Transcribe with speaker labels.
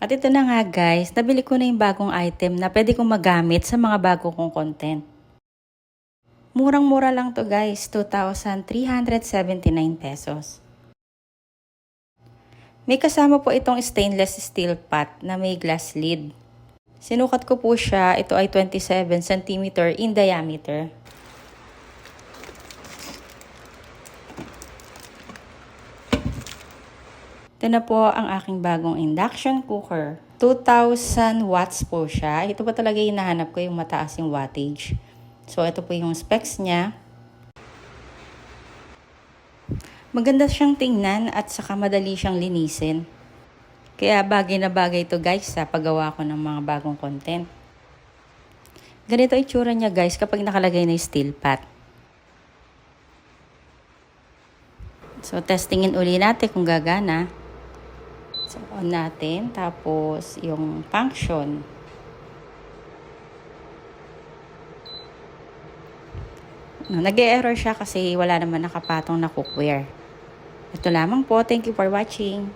Speaker 1: At ito na nga guys, nabili ko na yung bagong item na pwede kong magamit sa mga bago kong content. Murang-mura lang to guys, 2,379 pesos. May kasama po itong stainless steel pot na may glass lid. Sinukat ko po siya, ito ay 27 cm in diameter. Ito na po ang aking bagong induction cooker. 2,000 watts po siya. Ito pa talaga hinahanap ko yung mataas yung wattage. So, ito po yung specs niya. Maganda siyang tingnan at saka madali siyang linisin. Kaya bagay na bagay to guys sa paggawa ko ng mga bagong content. Ganito itsura niya guys kapag nakalagay na yung steel pot. So, testingin uli natin kung gagana. So, on natin. Tapos, yung function. Nag-error siya kasi wala naman nakapatong na cookware. Ito lamang po. Thank you for watching.